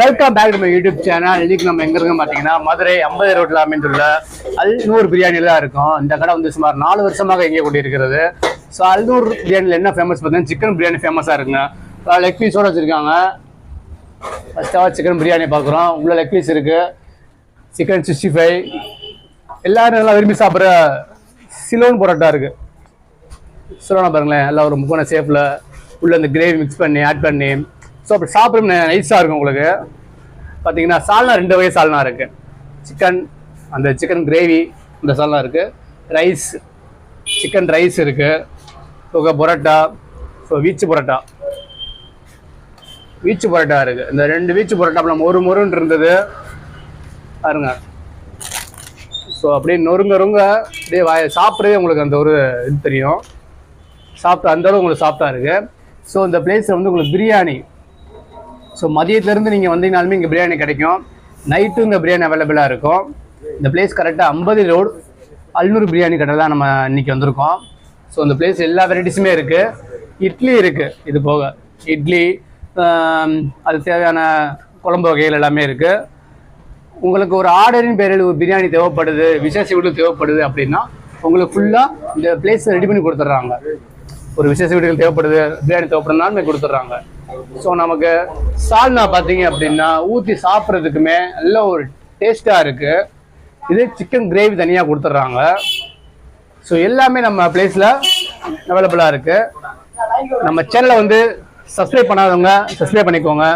Welcome back நம்ம YouTube channel இன்னைக்கு நம்ம எங்க இருக்கோம் பாத்தீங்கன்னா மதுரை ஐம்பது ரோட்ல அமைந்துள்ள அல்நூர் பிரியாணில தான் இருக்கும். இந்த கடை வந்து சுமார் நாலு வருஷமாக இங்கே கொண்டிருக்கிறது. ஸோ அல்நூர் பிரியாணியில் என்ன ஃபேமஸ் பார்த்தீங்கன்னா சிக்கன் பிரியாணி ஃபேமஸாக இருக்குங்க. லெக் பீஸோட வச்சிருக்காங்க. ஃபஸ்ட்டாக சிக்கன் பிரியாணி பார்க்குறோம் உள்ள லெக் பீஸ் இருக்கு. சிக்கன் சிக்ஸ்டி ஃபைவ் எல்லாரும் நல்லா விரும்பி சாப்பிட்ற சிலோன் பரோட்டா இருக்கு. சிலோனா பாருங்களேன் எல்லாம் ஒரு முக்கோண ஷேப்பில் உள்ள இந்த கிரேவி மிக்ஸ் பண்ணி ஆட் பண்ணி. ஸோ அப்படி சாப்பிட நைஸாக இருக்கும் உங்களுக்கு. பார்த்தீங்கன்னா சால்னா ரெண்டு வகை சால்னா இருக்குது சிக்கன் அந்த சிக்கன் கிரேவி இந்த சால்னா இருக்குது ரைஸ் சிக்கன் ரைஸ் இருக்குது ஸோ பரோட்டா ஸோ வீச்சு பரோட்டா. வீச்சு பரோட்டா இருக்குது இந்த ரெண்டு வீச்சு பரோட்டா நம்ம ஒரு முருன்னு இருந்தது. பாருங்க. ஸோ அப்படியே நொறுங்க நொறுங்க அப்படியே வாய சாப்பிட்றதே உங்களுக்கு அந்த ஒரு இது தெரியும். சாப்பிட்டா அந்த அளவு உங்களுக்கு சாப்பிட்டா இருக்குது ஸோ இந்த பிளேஸில் வந்து உங்களுக்கு பிரியாணி ஸோ மதியத்துலேருந்து நீங்கள் வந்தீங்கனாலுமே இங்கே பிரியாணி கிடைக்கும். நைட்டும் இங்கே பிரியாணி அவைலபிளாக இருக்கும். இந்த பிளேஸ் கரெக்டாக ஐம்பது ரோடு அல்நூறு பிரியாணி கடை தான் நம்ம இன்னைக்கு வந்திருக்கோம். ஸோ இந்த பிளேஸ் எல்லா வெரைட்டிஸுமே இருக்குது இட்லி இருக்குது இது போக இட்லி அது தேவையான குழம்பு வகைகள் எல்லாமே இருக்குது உங்களுக்கு ஒரு ஆர்டரின் பேரில் ஒரு பிரியாணி தேவைப்படுது விசேஷ வீடு தேவைப்படுது அப்படின்னா உங்களுக்கு ஃபுல்லாக இந்த பிளேஸ் ரெடி பண்ணி கொடுத்துட்றாங்க. ஒரு விசேஷ வீடுகள் தேவைப்படுது பிரியாணி தேவைப்படுதுனாலுமே கொடுத்துட்றாங்க. ஸோ நமக்கு சால்னா பார்த்தீங்க அப்படின்னா ஊற்றி சாப்பிட்றதுக்குமே நல்ல ஒரு டேஸ்ட்டாக இருக்குது இது சிக்கன் கிரேவி தனியாக கொடுத்துட்றாங்க. ஸோ எல்லாமே நம்ம பிளேஸில் அவைலபிளாக இருக்குது நம்ம சேனலை வந்து சப்ஸ்கிரைப் பண்ணாதவங்க சப்ஸ்கிரைப் பண்ணிக்கோங்க.